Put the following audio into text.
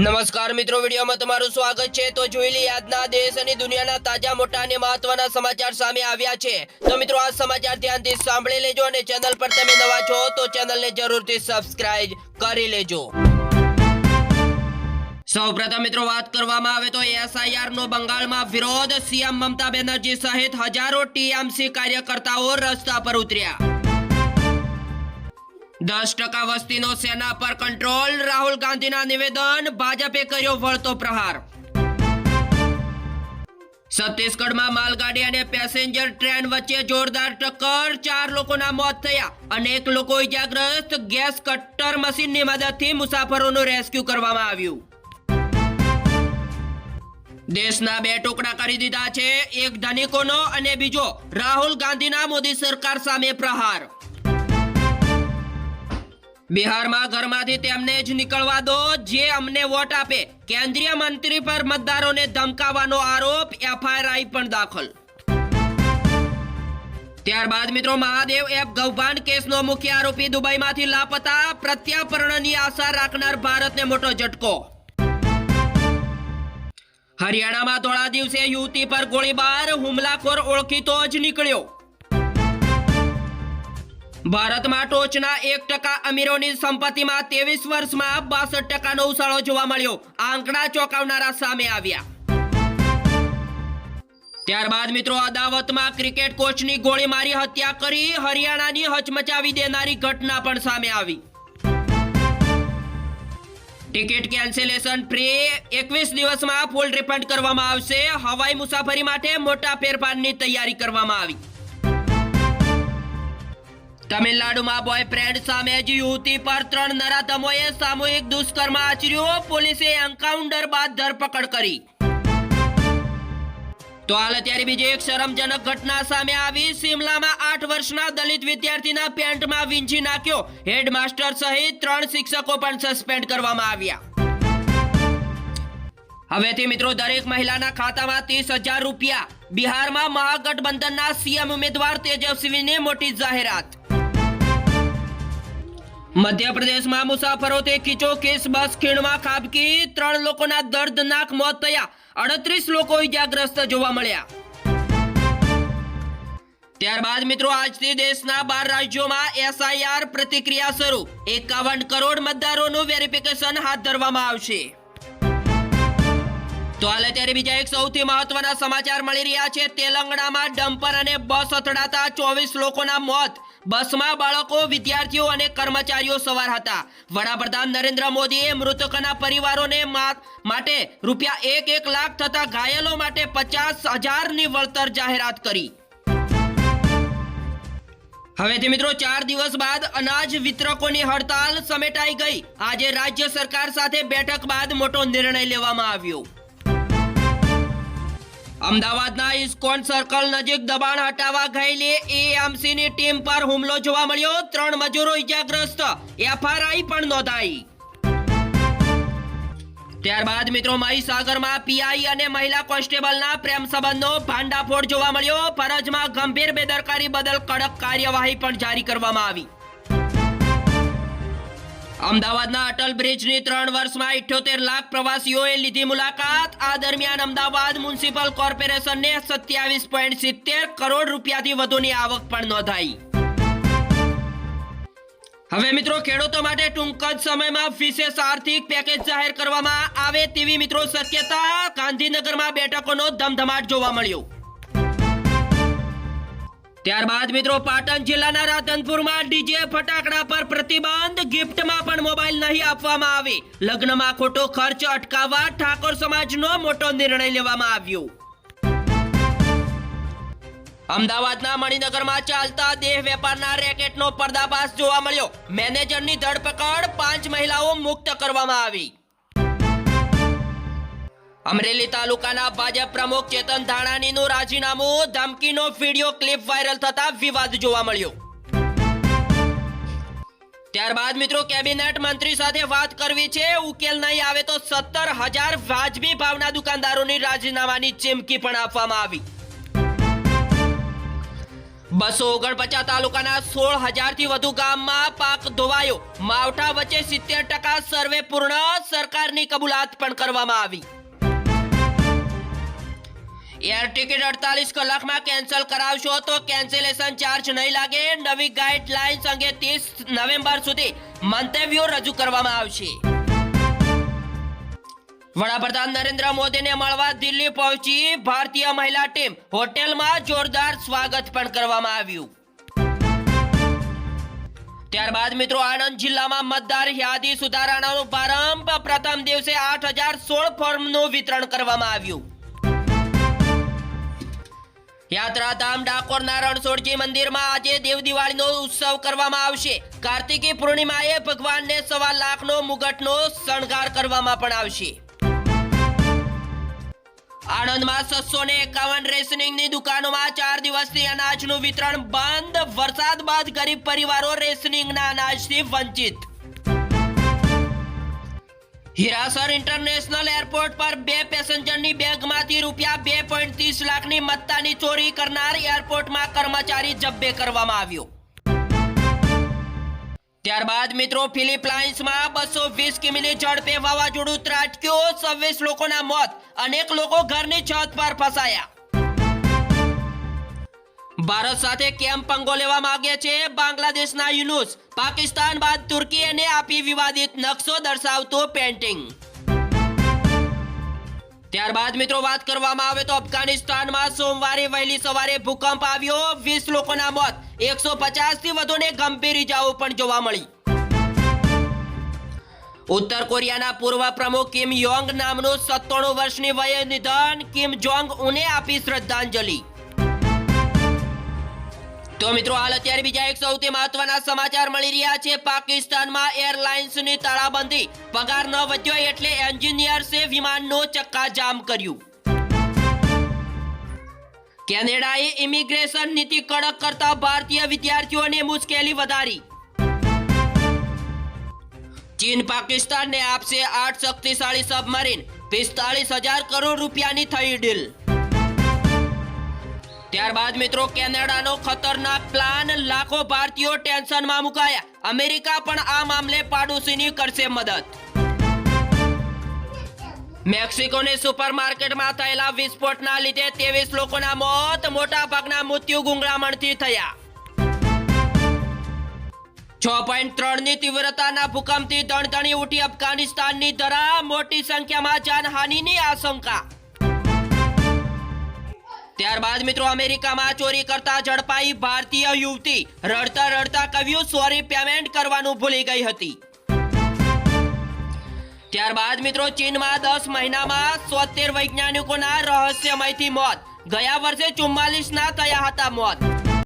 નમસ્કાર મિત્રો, વિડીયોમાં તમારું સ્વાગત છે. તો જોઈ લઈએ આજના દેશ અને દુનિયાના તાજા, મોટા અને મહત્વના સમાચાર સામે આવ્યા છે. તો મિત્રો, આ સમાચાર ધ્યાનથી સાંભળી લેજો અને ચેનલ પર તમે નવા છો, તો ચેનલને જરૂરથી સબસ્ક્રાઇબ કરી લેજો. સૌપ્રથમ મિત્રો, વાત કરવામાં આવે તો એસઆઈઆર નો બંગાળમાં વિરોધ. સીએમ મમતા બેનર્જી સહિત હજારો ટીએમસી કાર્યકર્તાઓ રસ્તા પર ઉતર્યા. દસ ટકા વસ્તીનો સેના પર કંટ્રોલ. રાહુલ ગાંધીના નિવેદન, ભાજપે કર્યો વળતો પ્રહાર. છત્તીસગઢમાં માલગાડી અને પેસેન્જર ટ્રેન વચ્ચે જોરદાર ટક્કર. ચાર લોકોના મોત થયા. અનેક લોકો ઇજાગ્રસ્ત. ગેસ કટર મશીનની મદદથી મુસાફરોનું રેસ્ક્યુ કરવામાં આવ્યું. દેશના બે ટુકડા કરી દીધા છે. એક ધનિકોનો અને બીજો રાહુલ ગાંધીના મોદી સરકાર સામે પ્રહાર. બિહારમાં ઘરમાંથી તેમને જ નીકળવા દો, જે અમને વોટ આપે. કેન્દ્રીય મંત્રી પર મતદારોને ધમકાવવાનો આરોપ એફઆઈઆર પણ દાખલ. ત્યારબાદ મિત્રો, મહાદેવ એપ ગૌભાંડ કેસનો મુખ્ય આરોપી દુબઈમાંથી લાપતા પ્રત્યાપર્ણની આશા રાખનાર ભારતને મોટો ઝટકો. હરિયાણામાં થોડા દિવસે યુવતી પર ગોળીબાર, હુમલાખોર ઓળખીતો જ નીકળ્યો. ભારતમાં ટોચના એક ટકા અમીરોની સંપત્તિમાં ત્રેવીસ વર્ષમાં બાસઠ ટકાનો ઉછાળો જોવા મળ્યો. આંકડા ચોંકાવનારા સામે આવ્યા. ત્યારબાદ મિત્રો, અદાવતમાં ક્રિકેટ કોચની ગોળીમારી હત્યા કરી હરિયાણાની હચમચાવી દેનારી ઘટના પણ સામે આવી. ટિકિટ કેન્સેલેશન ફ્રી એકવીસ દિવસમાં ફૂલ રિફંડ કરવામાં આવશે. હવાઈ મુસાફરી માટે મોટા ફેરફારની તૈયારી કરવામાં આવી. તમિલનાડુમાં બોયફ્રેન્ડ સામે જ યુવતી પર ત્રણ નરાધમોએ સામૂહિક દુષ્કર્મ આચર્યો. પોલીસે એન્કાઉન્ટર બાદ ધરપકડ કરી. તો હાલ અત્યારે બીજી એક શરમજનક ઘટના સામે આવી. સિમલામાં આઠ વર્ષના દલિત વિદ્યાર્થીના પેન્ટમાં વીંછી નાખ્યો. હેડમાસ્ટર સહિત ત્રણ શિક્ષકો પણ સસ્પેન્ડ કરવામાં આવ્યા. હવેથી મિત્રો, દરેક મહિલાના ખાતામાં ત્રીસ હજાર રૂપિયા. બિહારમાં મહાગઠબંધનના સીએમ ઉમેદવાર તેજસ્વીની મોટી જાહેરાત. મધ્યપ્રદેશમાં મુસાફરોથી કેસ બસ ખીણમાં ખાબકી. ત્રણ લોકોના દર્દનાક મોત થયા. અડત્રીસ લોકો ઇજાગ્રસ્ત જોવા મળ્યા. ત્યારબાદ મિત્રો, આજથી દેશના બાર રાજ્યોમાં એસઆઈઆર પ્રતિક્રિયા શરૂ. એકાવન કરોડ મતદારોનું વેરિફિકેશન હાથ ધરવામાં આવશે. તો હાલ અત્યારે બીજા એક સૌથી મહત્વના સમાચાર મળી રહ્યા છે. તેલંગણામાં ડમ્પર અને બસ અથડાતા ચોવીસ લોકોના મોત. બસમાં બાળકો, વિદ્યાર્થીઓ અને કર્મચારીઓ સવાર હતા. વડાપ્રધાન નરેન્દ્ર મોદીએ મૃતકોના પરિવારોને માટે રૂપિયા એક એક લાખ થતા ઘાયલો માટે પચાસ હજારની વળતર જાહેરાત કરી. હવેથી મિત્રો ચાર દિવસ બાદ અનાજ વિતરકોની હડતાલ સમેટાઈ ગઈ. આજે રાજ્ય સરકાર સાથે બેઠક બાદ મોટો નિર્ણય લેવામાં આવ્યો. અમદાવાદના ઇસ્કોન સર્કલ નજીક દબાણ હટાવવા ગયેલી એએમસી ની ટીમ પર હુમલો જોવા મળ્યો. ત્રણ મજૂરો ઇજાગ્રસ્ત. એફઆરઆઈ પણ નોંધાઈ. ત્યારબાદ મિત્રો મહીસાગરમાં પીઆઈ અને મહિલા કોન્સ્ટેબલના પ્રેમ સંબંધનો ભાંડાફોડ જોવા મળ્યો. ફરજમાં ગંભીર બેદરકારી બદલ કડક કાર્યવાહી પણ જારી કરવામાં આવી. અમદાવાદના અટલ બ્રિજની ત્રણ વર્ષમાં ઇઠ્યોતેર લાખ પ્રવાસીઓએ લીધી મુલાકાત. આ દરમિયાન અમદાવાદ મ્યુનિસિપલ કોર્પોરેશનને સત્યાવીસ પોઈન્ટ સિત્તેર કરોડ રૂપિયાથી વધુની આવક પણ નોંધાઈ. હવે મિત્રો, ખેડૂતો માટે ટૂંક જ સમયમાં વિશેષ આર્થિક પેકેજ જાહેર કરવામાં આવે તેવી મિત્રો શક્યતા ગાંધીનગરમાં બેઠકોનો ધમધમાટ જોવા મળ્યો. ત્યારબાદ મિત્રો પાટણ જિલ્લાના રાધનપુરમાં ડીજે ફટાકડા પર પ્રતિબંધ ગિફ્ટમાં પણ મોબાઈલ નહીં આપવામાં આવે. લગ્નમાં ખોટો ખર્ચ અટકાવવા ઠાકોર સમાજનો મોટો નિર્ણય લેવામાં આવ્યો. અમદાવાદના મણિનગરમાં ચાલતા દેહ વેપારના રેકેટનો પર્દાફાશ જોવા મળ્યો. મેનેજરની ધરપકડ પાંચ મહિલાઓ મુક્ત કરવામાં આવી. અમરેલી તાલુકાના ભાજપ પ્રમુખ ચેતન ધાણાણીનું રાજીનામું, ધમકીનો વીડિયો ક્લિપ વાયરલ થતા વિવાદ જોવા મળ્યો. ત્યારબાદ મિત્રો, કેબિનેટ મંત્રી સાથે વાત કરવી છે. ઉકેલ નહીં આવે તો સત્તર હજાર વાજબી ભાવના દુકાનદારોની રાજીનામાની ચીમકી પણ આપવામાં આવી. બસો ઓગણપચાસ તાલુકાના સોળ હજારથી વધુ ગામમાં પાક ધોવાયો. માવઠા વચ્ચે સિત્તેર ટકા સર્વે પૂર્ણ, સરકારની કબૂલાત પણ કરવામાં આવી. એર ટિકિટ અડતાલીસ કલાકમાં કેન્સલ કરાવશો તો કેન્સલેશન ચાર્જ નહીં લાગે. નવી ગાઈડલાઇન્સ અંગે ત્રીસ નવેમ્બર સુધી મંતવ્યો રજૂ કરવામાં આવશે. વડાપ્રધાન નરેન્દ્ર મોદીને મળવા દિલ્હી પહોંચી ભારતીય મહિલા ટીમ હોટેલમાં જોરદાર સ્વાગત પણ કરવામાં આવ્યું. ત્યારબાદ મિત્રો આણંદ જિલ્લામાં મતદાર યાદી સુધારણાનો પ્રારંભ પ્રથમ દિવસે આઠ હજાર સોળ ફોર્મનું વિતરણ કરવામાં આવ્યું. યાત્રાધામ ડાકોરના રણછોડજી મંદિરમાં આજે દેવ દિવાળીનો ઉત્સવ કરવામાં આવશે. કાર્તિકી પૂર્ણિમાએ ભગવાનને સવા લાખનો મુગટનો શણગાર કરવામાં પણ આવશે. આણંદમાં છસો ને એકાવન રેશનિંગની દુકાનોમાં ચાર દિવસથી અનાજનું વિતરણ બંધ, વરસાદ બાદ ગરીબ પરિવારો રેશનિંગના અનાજથી વંચિત. હીરાસર ઇન્ટરનેશનલ એરપોર્ટ પર બે પેસેન્જરની બેગમાંથી રૂપિયા બે પોઈન્ટ ત્રીસ લાખની મત્તાની ચોરી કરનાર એરપોર્ટમાં કર્મચારી જબ્બે કરવામાં આવ્યો. ત્યારબાદ મિત્રો ફિલિપાઇન્સમાં બસો વીસ કિમીની ઝડપે વાવાઝોડું ત્રાટક્યું. છવ્વીસ લોકોના મોત, અનેક લોકો ઘરની છત પર ફસાયા. ભારત સાથે કેમ પંગો લેવા માંગે છે? બાંગ્લાદેશના યુનુસ, પાકિસ્તાન બાદ તુર્કીએને આપી વિવાદિત નકશો દર્શાવતો પેન્ટિંગ ત્યારબાદ મિત્રો વાત કરવામાં આવે તો અફઘાનિસ્તાનમાં સોમવારે વહેલી સવારે ભૂકંપ આવ્યો. વીસ લોકોના મોત, એકસો થી વધુને ગંભીર ઇજાઓ પણ જોવા મળી. ઉત્તર કોરિયાના પૂર્વ પ્રમુખ કિમ યોંગ નામનું સત્તાણું વર્ષની વયે નિધન કિમ જોંગ ઉને આપી શ્રદ્ધાંજલિ. તો મિત્રો, હાલ અત્યારે બીજા એક સૌથી મહત્વના સમાચાર મળી રહ્યા છે. પાકિસ્તાનમાં એરલાઇન્સની તાળાબંધી. પગાર ન વધ્યો એટલે એન્જિનિયર્સે વિમાનનો ચક્કાજામ કર્યું. કેનેડાએ ઇમિગ્રેશન નીતિ કડક કરતા ભારતીય વિદ્યાર્થીઓને મુશ્કેલી વધારી. ચીન પાકિસ્તાનને આપશે આઠ શક્તિશાળી સબમરીન. પિસ્તાળીસ હજાર કરોડ રૂપિયાની થઈ ડીલ. ત્યારબાદ મિત્રો, કેનેડાનો ખતરનાક પ્લાન લાખો ભારતીયો ટેન્શનમાં મુકાયા. અમેરિકા પણ આ મામલે પાડોશીની કરશે મદદ. મેક્સિકોની સુપરમાર્કેટમાં થયેલા વિસ્ફોટના લીધે ત્રેવીસ લોકોના મોત મોટા ભાગના મૃત્યુ ગુંગળામણથી થયા. છ પોઈન્ટ ત્રણની તીવ્રતાના ભૂકંપથી ધણધણી ઉઠી અફઘાનિસ્તાનની ધરા, મોટી સંખ્યામાં જાનહાનિની આશંકા. ત્યારબાદ મિત્રો અમેરિકામાં ચોરી કરતા ઝડપાઈ ભારતીય યુવતી. રડતા રડતા કહ્યું સોરી પેમેન્ટ કરવાનું ભૂલી ગઈ હતી. ત્યારબાદ મિત્રો ચીનમાં દસ મહિનામાં સોતેર વૈજ્ઞાનિકોના રહસ્યમયથી મોત. ગયા વર્ષે ચુમ્માલીસ ના થયા હતા મોત.